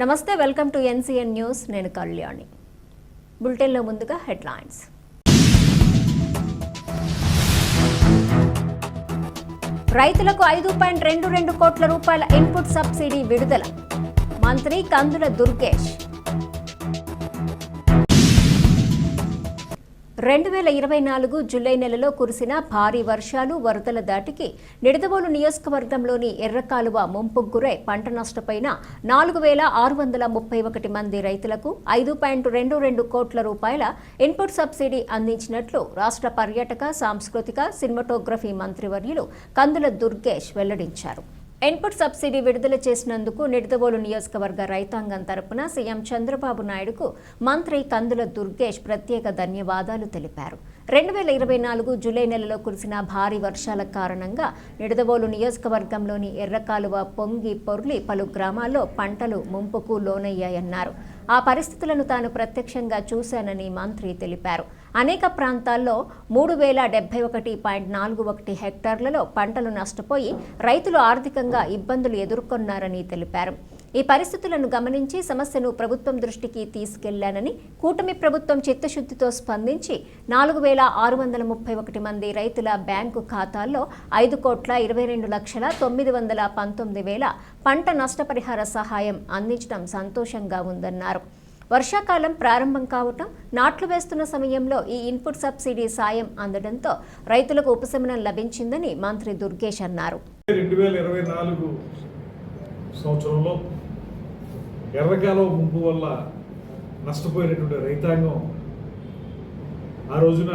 నమస్తే welcome to NCN news. నేను కళ్యాణి. బులెటిన్లో ముందుగా హెడ్లైన్స్. రైతులకు ఐదు పాయింట్ రెండు రెండు కోట్ల రూపాయల ఇన్పుట్ సబ్సిడీ విడుదల. మంత్రి కందుల దుర్గేష్. రెండు వేల ఇరవై నాలుగు జూలై నెలలో కురిసిన భారీ వర్షాలు వరదల దాటికి నిడదవోలు నియోజకవర్గంలోని ఎర్రకాలువ ముంపుకు గురై పంట నష్టపోయిన నాలుగు వేల ఆరు వందల ముప్పై ఒకటి మంది రైతులకు ఐదు పాయింట్ రెండు రెండు కోట్ల రూపాయల ఇన్పుట్ సబ్సిడీ అందించినట్లు రాష్ట్ర పర్యాటక సాంస్కృతిక సినిమాటోగ్రఫీ మంత్రివర్యులు కందుల దుర్గేష్ వెల్లడించారు. ఇన్పుట్ సబ్సిడీ విడుదల చేసినందుకు నిడదవోలు నియోజకవర్గ రైతాంగం తరపున సీఎం చంద్రబాబు నాయుడుకు మంత్రి కందుల దుర్గేష్ ప్రత్యేక ధన్యవాదాలు తెలిపారు. రెండు వేల ఇరవై నాలుగు జూలై నెలలో కురిసిన భారీ వర్షాల కారణంగా నిడదవోలు నియోజకవర్గంలోని ఎర్రకాలువ పొంగి పొర్లి పలు గ్రామాల్లో పంటలు ముంపుకు లోనయ్యాయన్నారు. ఆ పరిస్థితులను తాను ప్రత్యక్షంగా చూశానని మంత్రి తెలిపారు. అనేక ప్రాంతాల్లో మూడు వేల డెబ్బై ఒకటి పాయింట్ నాలుగు ఒకటి హెక్టార్లలో పంటలు నష్టపోయి రైతులు ఆర్థికంగా ఇబ్బందులు ఎదుర్కొన్నారని తెలిపారు. ఈ పరిస్థితులను గమనించి సమస్యను ప్రభుత్వం దృష్టికి తీసుకెళ్ళానని కూటమి ప్రభుత్వం చిత్తశుద్ధితో స్పందించి నాలుగు వేల ఆరు వందల ముప్పై ఒకటి మంది రైతుల బ్యాంకు ఖాతాల్లో ఐదు కోట్ల ఇరవై రెండు లక్షల తొమ్మిది వందల పంతొమ్మిది వేల పంట నష్టపరిహార సహాయం అందించడం సంతోషంగా ఉందన్నారు. వర్షాకాలం ప్రారంభం కావటం నాట్లు వేస్తున్న సమయంలో ఈ ఇన్పుట్ సబ్సిడీ సాయం అందడంతో రైతులకు ఉపశమనం లభించిందని మంత్రి దుర్గేష్ అన్నారు. రెండు వేల ఇరవై నాలుగు సంవత్సరంలో ఎర్రకాలువ ముంపు వల్ల నష్టపోయినటువంటి రైతాంగం ఆ రోజున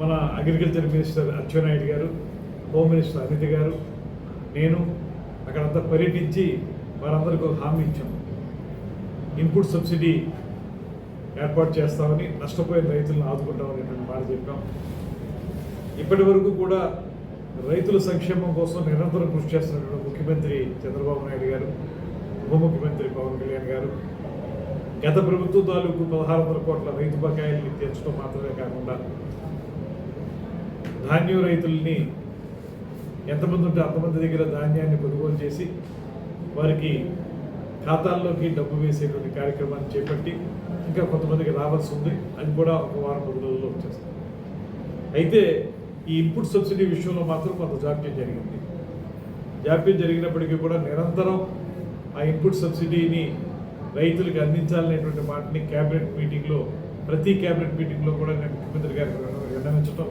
మన అగ్రికల్చర్ మినిస్టర్ అచ్చెన్నాయుడు గారు హోమ్ మినిస్టర్ అనిత గారు నేను అక్కడంతా పర్యటించి వారందరికీ హామీ ఇచ్చాము ఇన్పుట్ సబ్సిడీ ఏర్పాటు చేస్తామని నష్టపోయిన రైతులను ఆదుకుంటామనేటువంటి మాట చెప్పాం. ఇప్పటి వరకు కూడా రైతుల సంక్షేమం కోసం నిరంతరం కృషి చేస్తున్నటువంటి ముఖ్యమంత్రి చంద్రబాబు నాయుడు గారు ఉప ముఖ్యమంత్రి పవన్ కళ్యాణ్ గారు గత ప్రభుత్వం తాలూకు పదహారు వందల కోట్ల రైతు బకాయిల్ని తీర్చడం మాత్రమే కాకుండా ధాన్యం రైతుల్ని ఎంతమంది ఉంటే అంతమంది దగ్గర ధాన్యాన్ని కొనుగోలు చేసి వారికి ఖాతాల్లోకి డబ్బు వేసేటువంటి కార్యక్రమాన్ని చేపట్టి ఇంకా కొంతమందికి రావాల్సి ఉంది. అది కూడా ఒక వారం పది రోజుల్లో వచ్చేస్తుంది. అయితే ఈ ఇన్పుట్ సబ్సిడీ విషయంలో మాత్రం కొంత జాప్యం జరిగింది. జాప్యం జరిగినప్పటికీ కూడా నిరంతరం ఆ ఇన్పుట్ సబ్సిడీని రైతులకు అందించాలనేటువంటి మాటని క్యాబినెట్ మీటింగ్లో ప్రతి క్యాబినెట్ మీటింగ్లో కూడా నేను ముఖ్యమంత్రి గారికి విన్నవించడం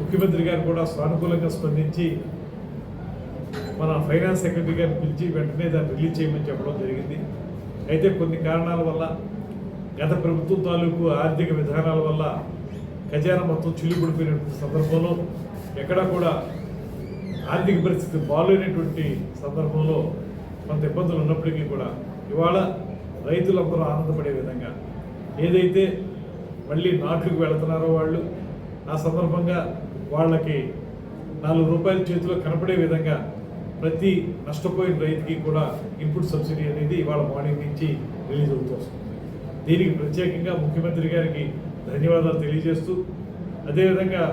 ముఖ్యమంత్రి గారు కూడా సానుకూలంగా స్పందించి మన ఫైనాన్స్ సెక్రటరీ గారిని పిలిచి వెంటనే దాన్ని రిలీజ్ చేయమని చెప్పడం జరిగింది. అయితే కొన్ని కారణాల వల్ల గత ప్రభుత్వం తాలూకు ఆర్థిక విధానాల వల్ల ఖజానా మొత్తం చిల్లుపడిపోయినటువంటి సందర్భంలో ఎక్కడా కూడా ఆర్థిక పరిస్థితి బాగోలేనటువంటి సందర్భంలో కొంత ఇబ్బందులు ఉన్నప్పటికీ కూడా ఇవాళ రైతులందరూ ఆనందపడే విధంగా ఏదైతే మళ్ళీ నాట్లకు వెళుతున్నారో వాళ్ళు ఆ సందర్భంగా వాళ్ళకి నాలుగు రూపాయల చేతిలో కనపడే విధంగా ప్రతి నష్టపోయిన రైతుకి కూడా ఇన్పుట్ సబ్సిడీ అనేది ఇవాళ మార్నింగ్ నుంచి రిలీజ్ అవుతూ వస్తుంది. దీనికి ప్రత్యేకంగా ముఖ్యమంత్రి గారికి ధన్యవాదాలు తెలియజేస్తూ అదేవిధంగా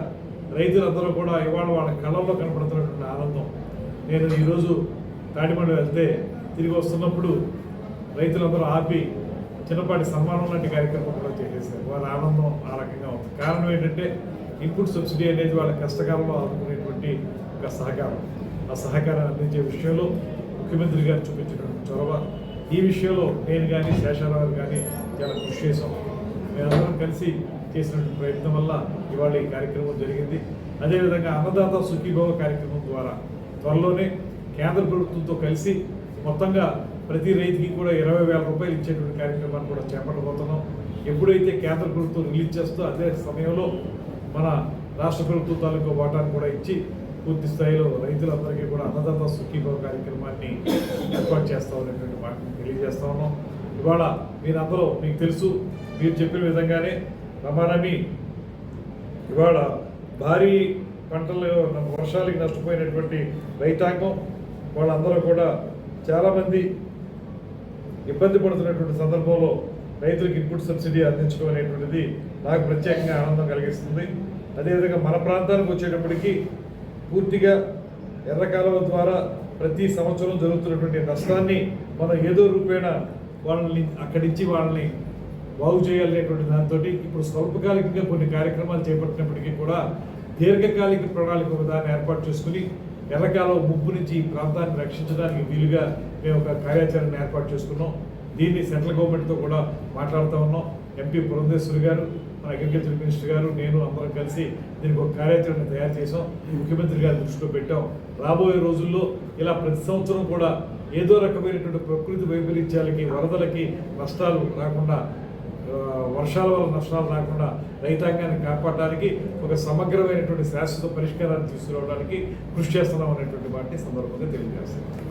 రైతులందరూ కూడా ఇవాళ వాళ్ళ కళల్లో కనపడుతున్నటువంటి ఆనందం. నేను ఈరోజు తాడిమండ వెళ్తే తిరిగి వస్తున్నప్పుడు రైతులందరూ ఆపి చిన్నపాటి సన్మానం లాంటి కార్యక్రమం కూడా చేసేసారు వాళ్ళ ఆనందం ఆ రకంగా ఉంది. కారణం ఏంటంటే ఇన్పుట్ సబ్సిడీ అనేది వాళ్ళ కష్టకాలంలో ఆదుకునేటువంటి ఒక సహకారం. ఆ సహకారం అందించే విషయంలో ముఖ్యమంత్రి గారు చూపించినటువంటి చొరవ. ఈ విషయంలో నేను కానీ శేషారావు కానీ చాలా కృషి చేశాం. మేమందరం కలిసి చేసినటువంటి ప్రయత్నం వల్ల ఇవాళ ఈ కార్యక్రమం జరిగింది. అదేవిధంగా అన్నదాత సుఖీభవ కార్యక్రమం ద్వారా త్వరలోనే కేంద్ర ప్రభుత్వంతో కలిసి మొత్తంగా ప్రతి రైతుకి కూడా ఇరవై వేల రూపాయలు ఇచ్చేటువంటి కార్యక్రమాన్ని కూడా చేపట్టబోతున్నాం. ఎప్పుడైతే కేంద్ర ప్రభుత్వం రిలీజ్ చేస్తో అదే సమయంలో మన రాష్ట్ర ప్రభుత్వం తాలూకు వాటాను కూడా ఇచ్చి పూర్తి స్థాయిలో రైతులందరికీ కూడా అన్నదాత సుఖీభవ కార్యక్రమాన్ని ఏర్పాటు చేస్తామనేటువంటి మాటను తెలియజేస్తా ఉన్నాం. ఇవాళ మీరందరూ మీకు తెలుసు మీరు చెప్పిన విధంగానే రమారమి ఇవాళ భారీ పంటలు వర్షాలకి నష్టపోయినటువంటి రైతాంగం వాళ్ళందరూ కూడా చాలామంది ఇబ్బంది పడుతున్నటువంటి సందర్భంలో రైతులకు ఇన్పుట్ సబ్సిడీ అందించడం అనేటువంటిది నాకు ప్రత్యేకంగా ఆనందం కలిగిస్తుంది. అదేవిధంగా మన ప్రాంతానికి వచ్చేటప్పటికి పూర్తిగా ఎర్రకాలువ ద్వారా ప్రతి సంవత్సరం జరుగుతున్నటువంటి నష్టాన్ని మనం ఏదో రూపేణ వాళ్ళని అక్కడి నుంచి వాళ్ళని బాగు చేయాలనేటువంటి దాంతో ఇప్పుడు స్వల్పకాలికంగా కొన్ని కార్యక్రమాలు చేపట్టినప్పటికీ కూడా దీర్ఘకాలిక ప్రణాళిక ఒక దాన్ని ఏర్పాటు చేసుకుని ఎర్రకాలం ముప్పు నుంచి ఈ ప్రాంతాన్ని రక్షించడానికి వీలుగా మేము ఒక కార్యాచరణ ఏర్పాటు చేసుకున్నాం. దీన్ని సెంట్రల్ గవర్నమెంట్తో కూడా మాట్లాడుతూ ఉన్నాం. ఎంపీ పురంధేశ్వరి గారు మన అగ్రికల్చర్ మినిస్టర్ గారు నేను అందరం కలిసి దీనికి ఒక కార్యాచరణ తయారు చేసాం ముఖ్యమంత్రి గారి దృష్టిలో పెట్టాం. రాబోయే రోజుల్లో ఇలా ప్రతి సంవత్సరం కూడా ఏదో రకమైనటువంటి ప్రకృతి వైపరీత్యాలకి వరదలకి నష్టాలు రాకుండా వర్షాల వల్ల నష్టాలు రాకుండా రైతాంగాన్ని కాపాడడానికి ఒక సమగ్రమైనటువంటి శాశ్వత పరిష్కారాన్ని తీసుకురావడానికి కృషి చేస్తున్నాం అనేటువంటి వాటిని సందర్భంగా తెలియజేస్తున్నాం.